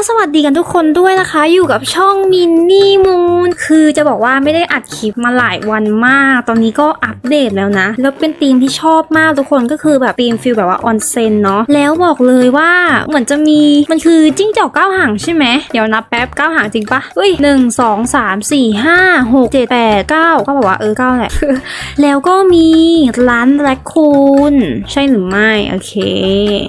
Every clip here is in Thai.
ก็สวัสดีกันทุกคนด้วยนะคะ อยู่กับช่องมินนี่มูนคือจะบอกว่าไม่ได้อัดคลิปมาหลายวันมาก ตอนนี้ก็อัปเดตแล้วนะ แล้วเป็นธีมที่ชอบมากทุกคนก็คือแบบธีมฟิลแบบว่าออนเซนเนาะแล้วบอกเลยว่าเหมือนจะมีมันคือจิ้งจอกเก้าหางใช่ไหมเดี๋ยวนับแป๊บเก้าหางจริงปะเฮ้ยหนึ่งสองสามสี่ห้าหกเจ็ดแปดเก้าก็บอกว่าเออเก้าแหละแล้วก็มีร้านแรคคูนใช่หรือไม่โอเค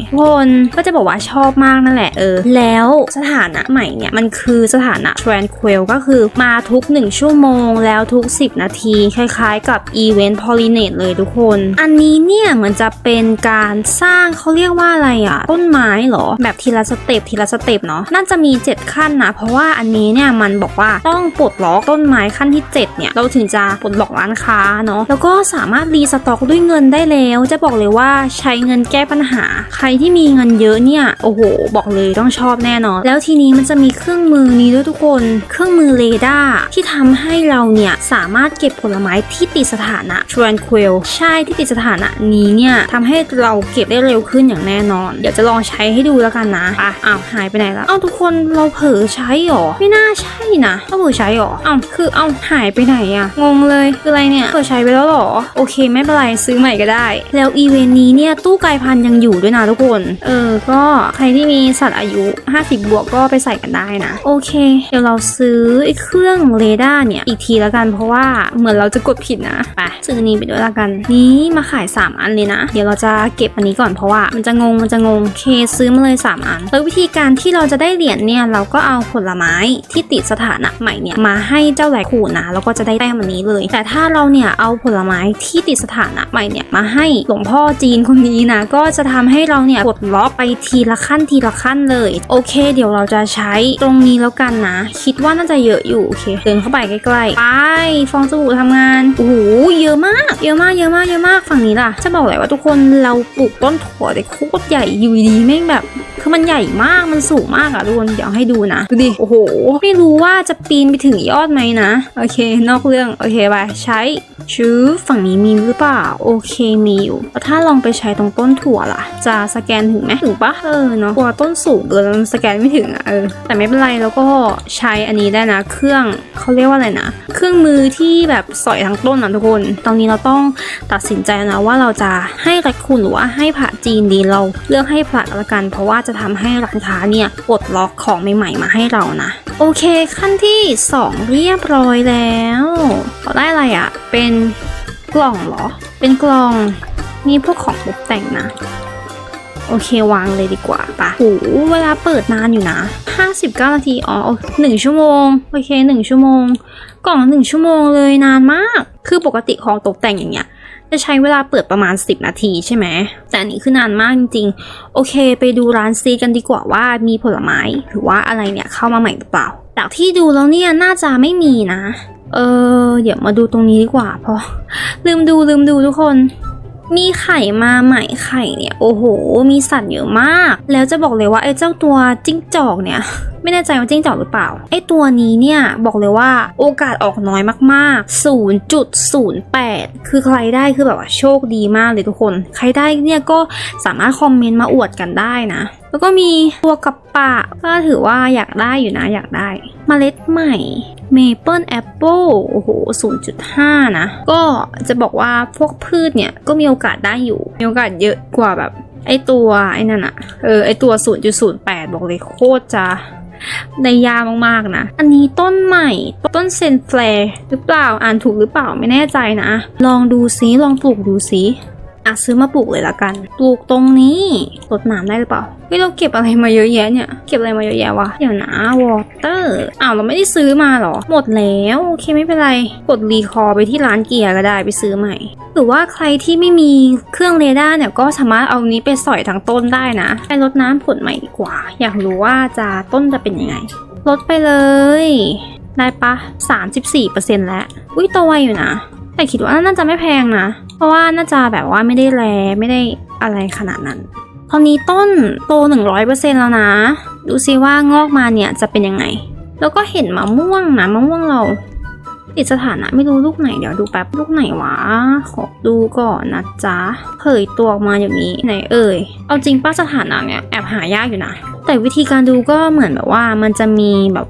ทุกคนก็จะบอกว่าชอบมากนั่นแหละเออแล้วสถานะใหม่เนี่ยมันคือสถานะ tranquil ก็คือมาทุก 1 ชั่วโมงแล้วทุก 10 นาที คล้ายๆ กับ event pollinate เลยทุกคน อันนี้เนี่ยเหมือนจะเป็นการสร้างเขาเรียกว่าอะไรอะต้นไม้เหรอ แบบทีละสเต็ปทีละสเต็ปเนาะน่าจะมี 7 ขั้นนะ เพราะว่าอันนี้เนี่ยมันบอกว่าต้องปลดล็อกต้นไม้ขั้นที่ 7 เนี่ย เราถึงจะปลดล็อกร้านค้าเนาะแล้วก็สามารถรีสต็อกด้วยเงินได้แล้ว จะบอกเลยว่าใช้เงินแก้ปัญหา ใครที่มีเงินเยอะเนี่ยโอ้โห บอกเลยต้องชอบแน่นอนแล้วทีนี้มันจะมีเครื่องมือนี้ด้วยทุกคน เครื่องมือเรดาร์ที่ทำให้เราเนี่ยสามารถเก็บผลไม้ที่ติดสถานะ tranquil ใช่ที่ติดสถานะนี้เนี่ยทำให้เราเก็บได้เร็วขึ้นอย่างแน่นอน เดี๋ยวจะลองใช้ให้ดูแล้วกันนะอะอ้าวหายไปไหนแล้วเอ้าทุกคนเราเผลอใช้หรอไม่น่าใช่นะเราเผลอใช้หรอเอ้าคือเอ้าหายไปไหนอะงงเลยคืออะไรเนี่ยเผลอใช้ไปแล้วหรอโอเคไม่เป็นไรซื้อใหม่ก็ได้ แล้วอีเวนต์นี้เนี่ยตู้กลายพันยังอยู่ด้วยนะทุกคน เออก็ใครที่มีสัตว์อายุ 50บวกก็ไปใส่กันได้นะ โอเค เดี๋ยวเราซื้อไอ้เครื่องเรดาร์เนี่ย อีกทีแล้วกันเพราะว่าเหมือนเราจะกดผิดนะไปซื้อนี้ไปด้วยละกัน นี้มาขาย 3 อันเลยนะ เดี๋ยวเราจะเก็บอันนี้ก่อนเพราะว่ามันจะงงมันจะงงเคซื้อมาเลย 3 อัน แล้ววิธีการที่เราจะได้เหรียญเนี่ยเราก็เอาผลไม้ที่ติดสถานะใหม่เนี่ยมาให้เจ้าแหลกขูนะแล้วก็จะได้แต้มอันนี้เลย แต่ถ้าเราเนี่ยเอาผลไม้ที่ติดสถานะใหม่เนี่ยมาให้หลวงพ่อจีนคนนี้นะก็จะทำให้เราเนี่ยกดล็อกไปทีละขั้นทีละขั้นเลย โอเค เดี๋ยวเราจะใช้ตรงนี้แล้วกันนะ คิดว่าน่าจะเยอะอยู่โอเคเดินเข้าไปใกล้ๆไปฟองสบู่ทำงานโอ้โหเยอะมาก เยอะมากเยอะมากเยอะมากฝั่งนี้ล่ะ จะบอกเลยว่าทุกคนเราปลูกต้นถั่วได้โคตรใหญ่อยู่ดีๆแม่งแบบคือมันใหญ่มากมันสูงมากอะทุกคนเดี๋ยวให้ดูนะดูดิโอ้โห ไม่รู้ว่าจะปีนไปถึงยอดไหมนะโอเค นอกเรื่องโอเคไปใช้ชื้อฝั่งนี้มีหรือเปล่าโอเคมีอยู่แล้วถ้าลองไปใช้ตรงต้นถั่วล่ะ จะสแกนถึงไหมถึงปะเออเนาะกลัวต้นสูงเกินแล้วมันสแกนไม่ถึงอะเออแต่ไม่เป็นไรแล้วก็ใช้อันนี้ได้นะ เครื่องเขาเรียกว่าอะไรนะ เครื่องมือที่แบบสอยทั้งต้นนะทุกคน ตอนนี้เราต้องตัดสินใจนะว่าเราจะให้แรคคูนหรือว่าให้ผ่าจีนดีเราเลือกให้ผลัดละกัน เพราะว่าจะทำให้ร้านค้าเนี่ยปลดล็อกของใหม่ๆมาให้เรานะโอเคขั้นที่ 2 เรียบร้อยแล้วเราได้อะไรอะ่ะ เป็นกล่องเหรอ เป็นกล่องนี่พวกของตกแต่งนะ โอเควางเลยดีกว่าปะโอ้เวลาเปิดนานอยู่นะ 59 นาที อ๋อหนึ่งชั่วโมง โอเคหนึ่งชั่วโมง กล่องหนึ่งชั่วโมงเลยนานมาก คือปกติของตกแต่งอย่างเงี้ย จะใช้เวลาเปิดประมาณ 10 นาทีใช่ไหม แต่อันนี้คือนานมากจริงๆ โอเค ไปดูร้านซีกันดีกว่าว่ามีผลไม้หรือว่าอะไรเนี่ยเข้ามาใหม่หรือเปล่า จากที่ดูแล้วเนี่ยน่าจะไม่มีนะ เออ เดี๋ยวมาดูตรงนี้ดีกว่าเพราะลืมดูลืมดูทุกคน มีไข่มาใหม่ไข่เนี่ย โอ้โห มีสัตว์เยอะมาก แล้วจะบอกเลยว่าไอ้เจ้าตัวจิ้งจอกเนี่ยไม่แน่ใจว่าจิ้งจอกหรือเปล่า ไอ้ตัวนี้เนี่ยบอกเลยว่าโอกาสออกน้อยมากๆ 0.08 คือใครได้คือแบบว่าโชคดีมากเลยทุกคน ใครได้เนี่ยก็สามารถคอมเมนต์มาอวดกันได้นะ แล้วก็มีตัวกับปะก็ถือว่าอยากได้อยู่นะอยากได้มเมล็ดใหม่ Maple Apple โอ้โห 0.5 นะ ก็จะบอกว่าพวกพืชเนี่ยก็มีโอกาสได้อยู่ มีโอกาสเยอะกว่าแบบ ไอตัวไอ้นั่นอะเออไอตัว 0.08 บอกเลยโคตรจะได้ยากมากๆนะ อันนี้ต้นใหม่ต้นเซนแฟร์หรือเปล่าอ่านถูกหรือเปล่าไม่แน่ใจนะ ลองดูซิลองปลูกดูซิ อะซื้อมาปลูกเลยละกัน ปลูกตรงนี้รดน้ำได้หรือเปล่าเฮ้ยเราเก็บอะไรมาเยอะแยะเนี่ย เก็บอะไรมาเยอะแยะวะ เดี๋ยวนะวอเตอร์อ้าวเราไม่ได้ซื้อมาหรอ หมดแล้วโอเคไม่เป็นไร กดรีคอร์ไปที่ร้านเกียร์ก็ได้ไปซื้อใหม่ หรือว่าใครที่ไม่มีเครื่องเรดาร์เนี่ยก็สามารถเอานี้ไปสอยทั้งต้นได้นะ ไปรดน้ำผลใหม่ดีกว่า อยากรู้ว่าจะต้นจะเป็นยังไง ลดไปเลย ได้ปะ34%แล้ว อุ้ยโตไวอยู่นะ แต่คิดว่าน่าจะไม่แพงนะ เพราะว่าน่าจะแบบว่าไม่ได้แรไม่ได้อะไรขนาดนั้น ตอนนี้ต้นโต 100%แล้วนะ ดูซิว่างอกมาเนี่ยจะเป็นยังไง แล้วก็เห็นมะม่วงนะมะม่วงเราติดสถานะไม่รู้ลูกไหนเดี๋ยวดูแป๊บลูกไหนวะ ขอดูก่อนนะจ๊ะเผยตัวออกมาอย่างนี้ไหนเอ่ย เอาจริงป้าสถานะเนี่ยแอบหายากอยู่นะ แต่วิธีการดูก็เหมือนแบบว่ามันจะมีแบบ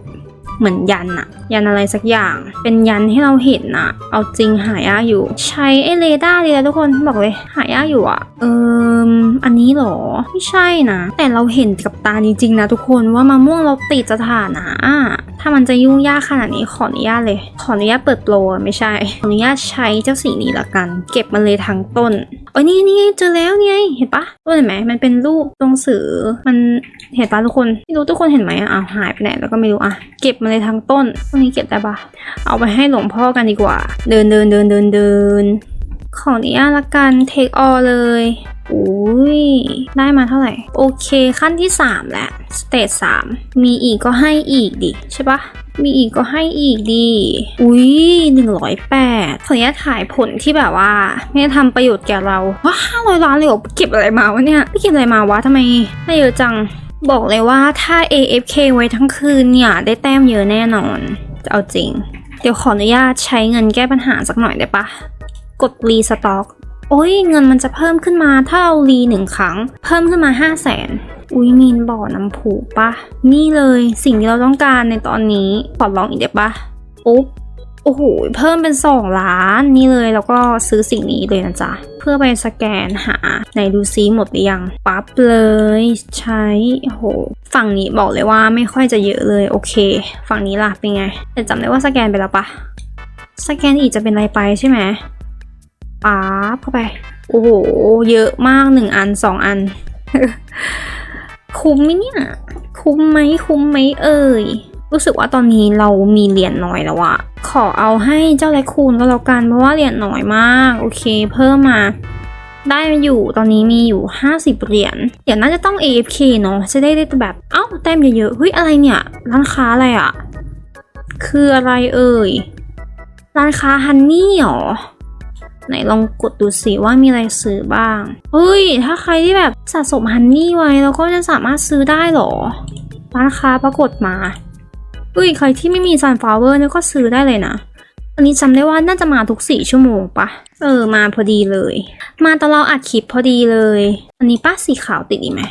เหมือนยันอะยันอะไรสักอย่าง เป็นยันให้เราเห็นอะเอาจริงหายากอยู่ ใช้ไอเรดาร์ดีแล้วทุกคนบอกเลย หายากอยู่อะเอิมอันนี้เหรอ ไม่ใช่นะ แต่เราเห็นกับตาจริงๆนะทุกคนว่ามะม่วงเราติดสถานะอะถ้ามันจะยุ่งยากขนาดนี้ขออนุญาตเลย ขออนุญาตเปิดโปรไม่ใช่ ขออนุญาตใช้เจ้าสีนี้ละกัน เก็บมันเลยทั้งต้นโอ้ยนี่นี่เจอแล้วนี่ไงเห็นปะต้เห็นไหมมันเป็นรูปตรงสือมันเห็นปะทุกคนไม่รู้ทุกคนเห็นไหมอะอ้าวหายไปไหนแล้วก็ไม่รู้อะเก็บมาเลยทั้งต้นตรงนี้เก็บได้ปะเอาไปให้หลวงพ่อกันดีกว่า เดินเดินเดินเดินเดินขออนุญาตละกันเทคออเลย อุ้ย ได้มาเท่าไหร่ โอเคขั้นที่ 3 แล้วสเตจ3มีอีกก็ให้อีกดิใช่ปะมีอีกก็ให้อีกดี อุ้ยหนึ่งร้อยแปดขออนุญาตขายผลที่แบบว่า ไม่ทำประโยชน์แก่เราว้าห้าร้อยล้านเลยเหรอเก็บอะไรมาวะเนี่ยไปเก็บอะไรมาวะทำไมได้เยอะจัง บอกเลยว่าถ้า AFK ไว้ทั้งคืนเนี่ย ได้แต้มเยอะแน่นอน จะเอาจริง เดี๋ยวขออนุญาตใช้เงินแก้ปัญหาสักหน่อยได้ปะ กดรีสต็อก โอ้ยเงินมันจะเพิ่มขึ้นมาถ้าเรารีหนึ่งครั้ง เพิ่มขึ้นมา5 0 0แสนอุ้ยมีนบ่อน้ำผูปะนี่เลยสิ่งที่เราต้องการในตอนนี้ขอลองอีกเดี๋ยวปะอุ๊บโอ้โหเพิ่มเป็น 2 ล้านนี่เลยแล้วก็ซื้อสิ่งนี้เลยนะจ๊ะ เพื่อไปสแกนหาไหนดูซิหมดหรือยังปั๊บเลยใช้โอ้โหฝั่งนี้บอกเลยว่าไม่ค่อยจะเยอะเลยโอเค ฝั่งนี้ล่ะเป็นไงแต่จำได้ว่าสแกนไปแล้วปะสแกนอีกจะเป็นอะไรไปใช่ไหม ป๊าบเข้าไป โอ้โห เยอะมากหนึ่งอันสองอัน คุ้มไหมเนี่ย คุ้มไหมคุ้มไหมเอ่ย รู้สึกว่าตอนนี้เรามีเหรียญน้อยแล้วอะขอเอาให้เจ้าแรคูนก็แล้วกัน เพราะว่าเหรียญน้อยมาก โอเค เพิ่มมา ได้มาอยู่ ตอนนี้มีอยู่ 50 เหรียญ เดี๋ยวน่าจะต้อง AFK เนาะ จะได้ได้แบบ เอ้า แต้มเยอะๆ เฮ้ย อะไรเนี่ย ร้านค้าอะไรอะคืออะไรเอ่ย ร้านค้าฮันนี่หรอ ไหนลองกดดูสิว่ามีอะไรซื้อบ้างเฮ้ย ถ้าใครที่แบบสะสมฮันนี่ไว้เราก็จะสามารถซื้อได้เหรอร้านค้าปรากฏมาเฮ้ยใครที่ไม่มีซันฟลาวเวอร์เนี่ยก็ซื้อได้เลยนะอันนี้จำได้ว่าน่าจะมาทุกสี่ชั่วโมงปะเออ มาพอดีเลย มาตอนเราอัดคลิปพอดีเลย อันนี้ป้าสีขาวติดอีกไหม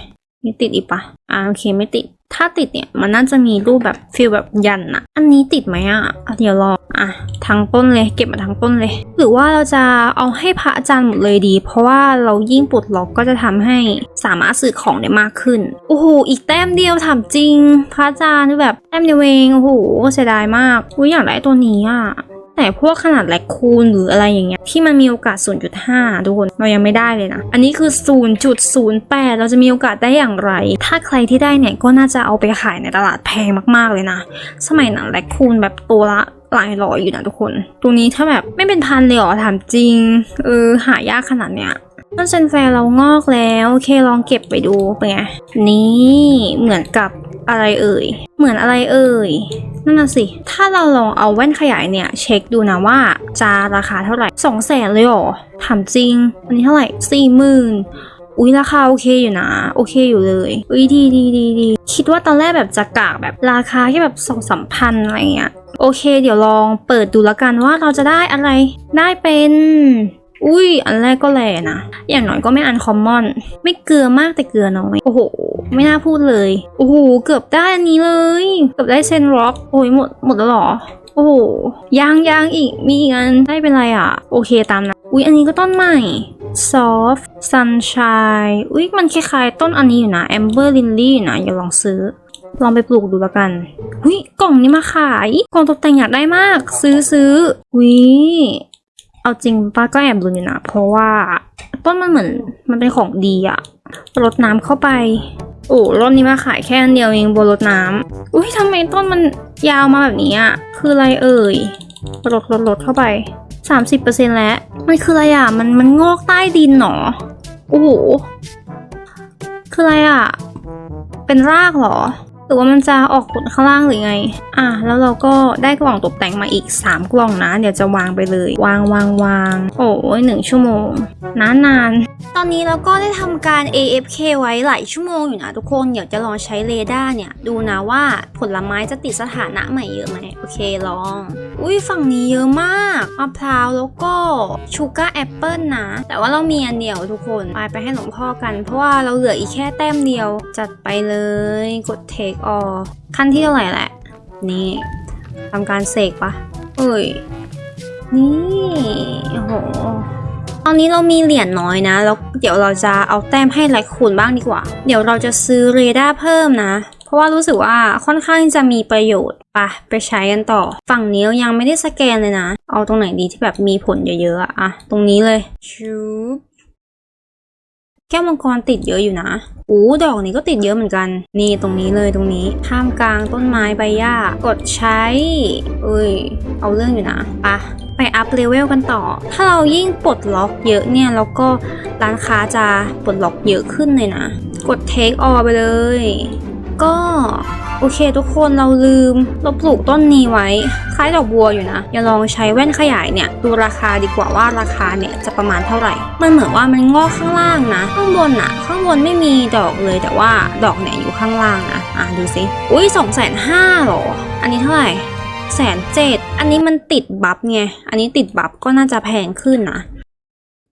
ไม่ติดอีกปะอ่าโอเคไม่ติด ถ้าติดเนี่ยมันน่าจะมีรูปแบบฟิลแบบยันอะอันนี้ติดไหมอะอะเดี๋ยวรออะทั้งต้นเลยเก็บมาทั้งต้นเลย หรือว่าเราจะเอาให้พระอาจารย์หมดเลยดี เพราะว่าเรายิ่งปลดล็อกก็จะทำให้สามารถซื้อของได้มากขึ้น โอ้โหอีกแต้มเดียวถามจริง พระอาจารย์แบบแต้มเดียวเองโอ้โหเสียดายมากอุ้ยอยากได้ตัวนี้อะ แต่พวกขนาดแลคคูนหรืออะไรอย่างเงี้ยที่มันมีโอกาส 0.5 ทุกคน เรายังไม่ได้เลยนะ อันนี้คือ 0.08 เราจะมีโอกาสได้อย่างไร ถ้าใครที่ได้เนี่ยก็น่าจะเอาไปขายในตลาดแพงมากๆเลยนะ สมัยนั้นแลคคูนแบบตัวละหลายร้อยอยู่นะทุกคนตัวนี้ถ้าแบบไม่เป็นพันเลยเหรอถามจริง เออหายากขนาดเนี้ย ต้นเซนแฟร์เรางอกแล้วโอเคลองเก็บไปดูเป็นไงนี่เหมือนกับอะไรเอ่ย เหมือนอะไรเอ่ย นั่นน่ะสิ ถ้าเราลองเอาแว่นขยายเนี่ย เช็คดูนะว่าจะราคาเท่าไหร่สองแสนเลยหรอ ถามจริง อันนี้เท่าไหร่สี่หมื่นอุ้ยราคาโอเคอยู่นะ โอเคอยู่เลยอุ้ยดีดีดีดีคิดว่าตอนแรกแบบจะกากแบบราคาแค่แบบสองสามพันอะไรเงี้ยโอเค เดี๋ยวลองเปิดดูแล้วกันว่าเราจะได้อะไร ได้เป็น อุ้ย อันแรกก็แลนะ อย่างน้อยก็ไม่อันคอมมอน ไม่เกลือมากแต่เกลือน้อย โอ้โห ไม่น่าพูดเลย โอ้โห เกือบได้อันนี้เลย เกือบได้เซนร็อก โอ้ยหมด หมดแล้วหรอ โอ้โหยังยังอีก มีอีกอัน ได้เป็นไรอะ โอเคตามนะ อุ้ย อันนี้ก็ต้นใหม่ soft sunshine อุ้ย มันคล้ายๆ ต้นอันนี้อยู่นะ amber lily อยู่นะ อย่าลองซื้อ ลองไปปลูกดูแล้วกันหุ้ยกล่องนี้มาขาย กล่องตกแต่งอยากได้มาก ซื้อซื้อหุ้ย เอาจริงป้าก็แอบลุ้นอยู่นะ เพราะว่าต้นมันเหมือนมันเป็นของดีอะรดน้ำเข้าไปโอ้รอบนี้มาขายแค่อันเดียวเองบนรดน้ำอุ้ยทำไมต้นมันยาวมาแบบนี้อะคืออะไรเอ่ยรดรดรดเข้าไป 30%แล้ว มันคืออะไรอะมันมันงอกใต้ดินหนอ โอ้โห คืออะไรอะเป็นรากเหรอ หรือว่ามันจะออกผลข้างล่างหรือไง อะ แล้วเราก็ได้กล่องตกแต่งมาอีก 3 กล่องนะ เดี๋ยวจะวางไปเลย วางวางวาง โอ้ยหนึ่งชั่วโมง นานนาน ตอนนี้เราก็ได้ทำการ AFK ไว้หลายชั่วโมงอยู่นะทุกคน เดี๋ยวจะลองใช้เรดาร์เนี่ย ดูนะว่าผลไม้จะติดสถานะใหม่เยอะไหม โอเคลอง อุ้ยฝั่งนี้เยอะมากมะพร้าวแล้วก็ชูการ์แอปเปิลนะ แต่ว่าเรามีอันเดียวทุกคน ไปไปให้หลวงพ่อกัน เพราะว่าเราเหลืออีกแค่แต้มเดียว จัดไปเลย กด take all ขั้นที่เท่าไหร่แหละ นี่ทำการเสกปะเอ้ย นี่ โอ้โห อนนี้เรามีเหรียญน้อยนะ แล้วเดี๋ยวเราจะเอาแต้มให้ไลค์คูณบ้างดีกว่า เดี๋ยวเราจะซื้อเรดาร์เพิ่มนะ เพราะว่ารู้สึกว่าค่อนข้างจะมีประโยชน์ปะไปใช้กันต่อ ฝั่งนี้เรายังไม่ได้สแกนเลยนะ เอาตรงไหนดีที่แบบมีผลเยอะๆอะอะตรงนี้เลยชูบแก้วมังกรติดเยอะอยู่นะ อู้ดอกนี้ก็ติดเยอะเหมือนกัน นี่ตรงนี้เลยตรงนี้ท่ามกลางต้นไม้ใบหญ้ากดใช้ เอ้ย เอาเรื่องอยู่นะปะ ไปอัพเลเวลกันต่อ ถ้าเรายิ่งปลดล็อกเยอะเนี่ยแล้วก็ร้านค้าจะปลดล็อกเยอะขึ้นเลยนะ กด take all ไปเลย ก็โอเคทุกคนเราลืมเราปลูกต้นนี้ไว้ คล้ายดอกบัวอยู่นะ อย่าลองใช้แว่นขยายเนี่ย ดูราคาดีกว่าว่าราคาเนี่ยจะประมาณเท่าไหร่ มันเหมือนว่ามันงอกข้างล่างนะ ข้างบนอะข้างบนไม่มีดอกเลยแต่ว่าดอกเนี่ยอยู่ข้างล่างนะ อะดูสิ อุ้ยสองแสนห้าหรอ อันนี้เท่าไหร่แสนเจ็ด อันนี้มันติดบัฟไง อันนี้ติดบัฟก็น่าจะแพงขึ้นนะ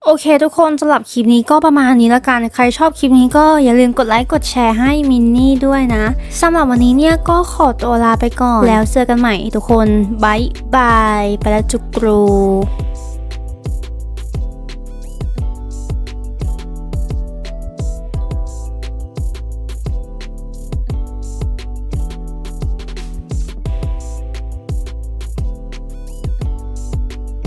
โอเคทุกคนสำหรับคลิปนี้ก็ประมาณนี้แล้วกัน ใครชอบคลิปนี้ก็อย่าลืมกดไลค์กดแชร์ให้มินนี่ด้วยนะสำหรับวันนี้เนี่ยก็ขอตัวลาไปก่อน แล้วเจอกันใหม่ทุกคนบายบาย ไปแล้วจุกกรู